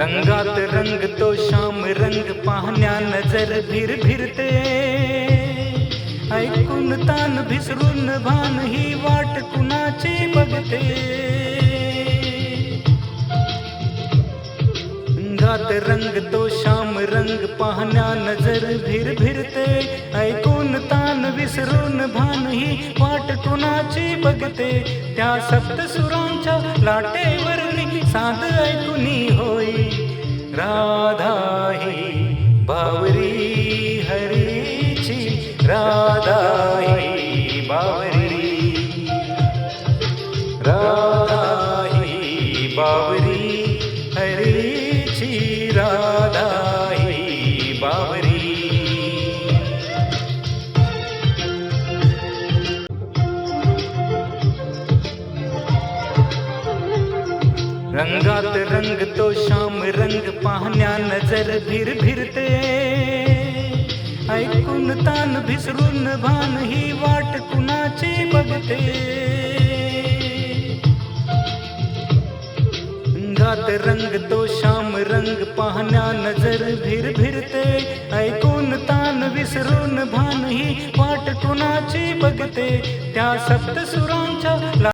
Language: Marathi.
रंगात रंग तो श्याम रंग पाहण्या नजर भिर भिरते ऐकून तान भिसरून भान ही वाट कुणाची बघते. रंगात रंग तो श्याम रंग पाहण्या नजर भिर भिरते ऐकून तान विसरून भान ही वाट कुणाची बघते. त्या सप्तसुरांच्या लाटेवरली साध ऐकुनी राधा ही बावरी हरीची राधा ही बावरी. राधा ही बावरी हरीची राधा रंगात रंग तो श्याम रंग पाहण्या नजर भिर भिरते ऐकून तान भिसरून भान ही वाट कुणाची बघते. रंगात रंग तो श्याम रंग पाहण्या नजर भिर भिरते ऐकून तान विसरून भान ही वाट कुणाची बघते. त्या सप्तसुरांच्या